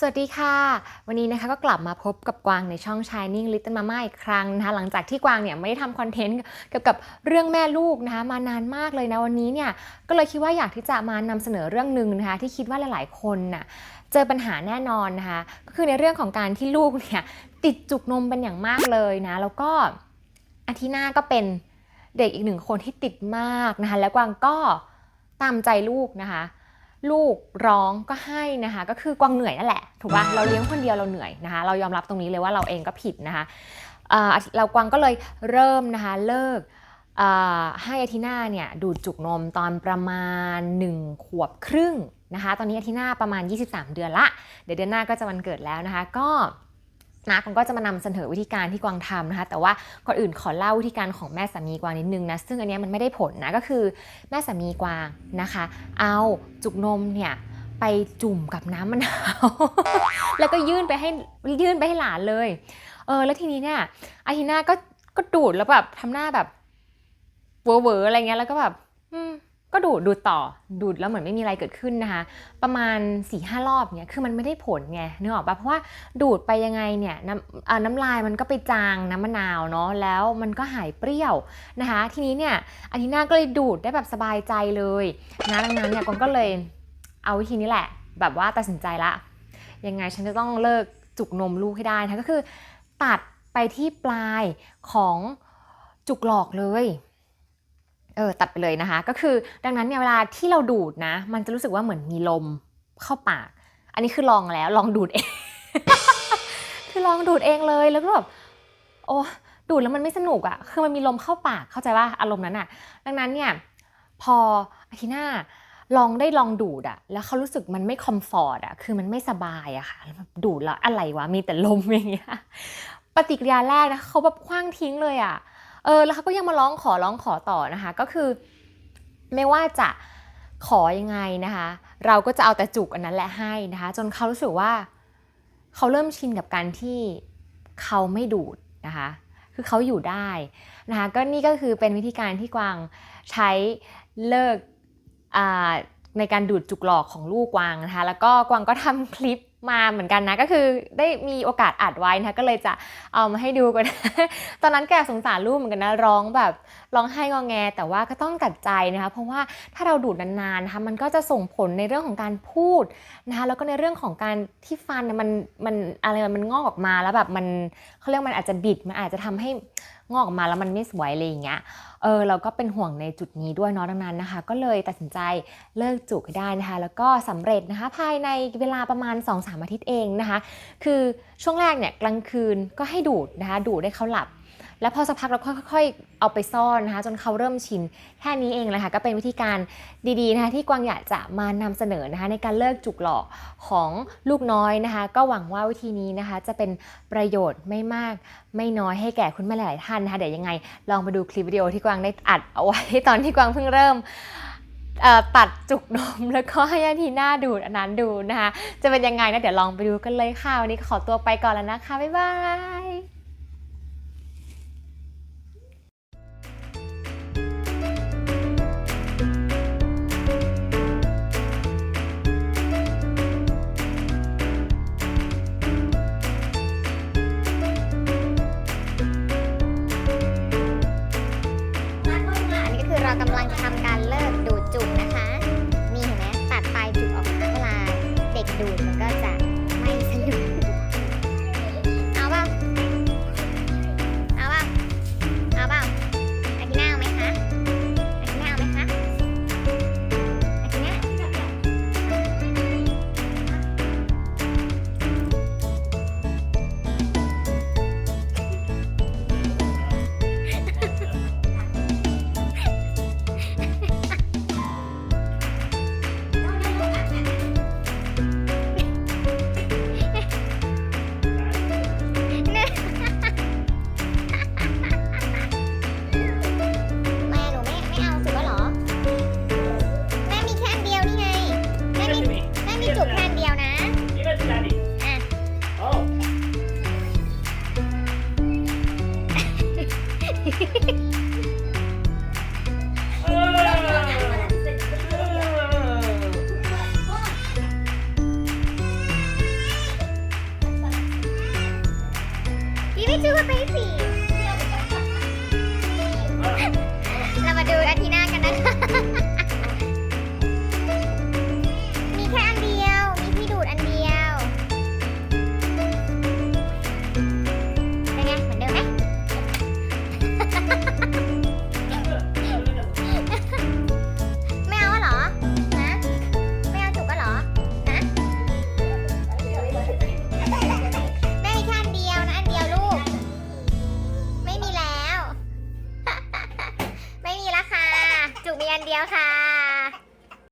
สวัสดีค่ะ วันนี้นะคะก็กลับมาพบกับกวางในช่อง Shining Little Mama อีกครั้งนะคะหลังจากที่กวางเนี่ยไม่ได้ทำคอนเทนต์เกี่ยวกับเรื่องแม่ลูกนะคะมานานมากเลยนะวันนี้เนี่ยก็เลยคิดว่าอยากที่จะมานำเสนอเรื่องหนึ่งนะคะที่คิดว่าหลายๆคนน่ะเจอปัญหาแน่นอนนะคะก็คือในเรื่องของการที่ลูกเนี่ยติดจุกนมเป็นอย่างมากเลยนะแล้วก็อาทิน่าก็เป็นเด็กอีกหนึ่งคนที่ติดมากนะคะแล้วกวางก็ตามใจลูกนะคะ ลูกร้องก็ให้นะคะ ก็คือกวางเหนื่อยนั่นแหละถูกป่ะเราเลี้ยงคนเดียวเราเหนื่อยนะคะ เรายอมรับตรงนี้เลยว่าเราเองก็ผิดนะคะอ่าเรากวางก็เลยเริ่มนะคะเลิกอ่าให้อาทิน่าเนี่ยดูดจุกนมตอนประมาณ 1 ขวบครึ่งนะคะ ตอนนี้อาทิน่าประมาณ 23 เดือนละ เดี๋ยวเดือนหน้าก็จะวันเกิดแล้วนะคะ ก็ นะกวางก็จะมานำเสนอวิธีการที่กวางทำนะคะแต่ว่าก่อนอื่นขอเล่าวิธีการของแม่สามีกวางนิดนึงนะซึ่งอันนี้มันไม่ได้ผลนะก็คือแม่สามีกวางนะคะ เอาจุกนมเนี่ยไปจุ่มกับน้ำมะนาวแล้วก็ยื่นไปให้ยื่นไปให้หลานเลยเออแล้วทีนี้เนี่ยอาทิน่าก็ก็ดูดแล้วแบบทำหน้าแบบเวอร์ๆอะไรเงี้ยแล้วก็แบบ ก็ดูดดูดต่อดูดแล้วเหมือนไม่มีอะไรเกิดขึ้นนะคะ ประมาณ4ี่ห้ารอบเนี่ยคือมันไม่ได้ผลไงนึกออกปะเพราะว่าดูดไปยังไงเนี่ยน้ำน้ำลายมันก็ไปจางน้ำมะนาวเนาะแล้วมันก็หายเปรี้ยวนะคะ ทีนี้เนี่ยอาทิน่าก็เลยดูดได้แบบสบายใจเลยนะดังนั้นเนี่ยกวางก็เลยเอาวิธีนี้แหละ แบบว่าตัดสินใจละยังไงฉันจะต้องเลิกจุกนมลูกให้ได้นะก็คือ ตัดไปที่ปลายของจุกหลอกเลย เออตัดไปเลยนะคะ ก็คือดังนั้นเนี่ยเวลาที่เราดูดนะ มันจะรู้สึกว่าเหมือนมีลมเข้าปาก อันนี้คือลองแล้วลองดูดเอง คือลองดูดเองเลยแล้วก็แบบโอ้ดูดแล้วมันไม่สนุกอะ่ะคือมันมีลมเข้าปากเข้าใจว่าอารมณ์นั้นอะ่ะดังนั้นเนี่ยพออาทิน่าลองได้ลองดูดอะแล้วเขารู้สึกมันไม่คอมฟอร์ตอะคือมันไม่สบายอะค่ะดูดแล้วอะไรวะมีแต่ลมอย่างเงี้ยปฏิกิริยาแรกนะเขาแบบคว้างทิ้งเลยอะ เออแล้วเขาก็ยังมาร้องขอร้องขอต่อนะคะ ก็คือไม่ว่าจะขอยังไงนะคะ เราก็จะเอาแต่จุกอันนั้นแหละให้นะคะ จนเขารู้สึกว่าเขาเริ่มชินกับการที่เขาไม่ดูดนะคะ คือเขาอยู่ได้นะคะก็นี่ก็คือเป็นวิธีการที่กวางใช้เลิกในการดูดจุกหลอกของลูกกวางนะคะ แล้วก็กวางก็ทำคลิป มาเหมือนกันนะ ก็คือได้มีโอกาสอัดไว้นะก็เลยจะเอามาให้ดูกัน ตอนนั้นแกสงสารลูกเหมือนกันนะร้องแบบร้องไห้งอแง แต่ว่าก็ต้องตัดใจนะคะเพราะว่าถ้าเราดูดนานๆนะคะมันก็จะส่งผลในเรื่องของการพูดนะคะแล้วก็ในเรื่องของการที่ฟันมันมันอะไรมันงอกออกมาแล้วแบบมันเขาเรียกมันอาจจะบิดมันอาจจะทำให้ งอกออกมาแล้วมันไม่สวยอะไรอย่างเงี้ยเออเราก็เป็นห่วงในจุดนี้ด้วยเนาะดังนั้นนะคะ ก็เลยตัดสินใจเลิกจุกได้นะคะ แล้วก็สำเร็จนะคะภายในเวลาประมาณ 2-3 อาทิตย์เองนะคะ คือช่วงแรกเนี่ยกลางคืนก็ให้ดูดนะคะดูดให้เขาหลับ แล้วพอสักพักเราค่อยๆ เอาไปซ่อนนะคะ จนเขาเริ่มชินแค่นี้เองเลยค่ะก็เป็นวิธีการดีๆนะคะที่กวางอยากจะมานำเสนอนะคะ ในการเลิกจุกหลอกของลูกน้อยนะคะ ก็หวังว่าวิธีนี้นะคะ จะเป็นประโยชน์ไม่มากไม่น้อยให้แก่คุณแม่หลายท่านนะคะเดี๋ยวยังไง ลองไปดูคลิปวิดีโอที่กวางได้อัดเอาไว้ตอนที่กวางเพิ่งเริ่มตัดจุกนมแล้วก็ให้อาทีหน้าดูดอันนั้นดูนะคะ จะเป็นยังไงนะเดี๋ยวลองไปดูกันเลยค่ะ วันนี้ขอตัวไปก่อนแล้วนะคะ บ๊ายบาย Give it to a baby.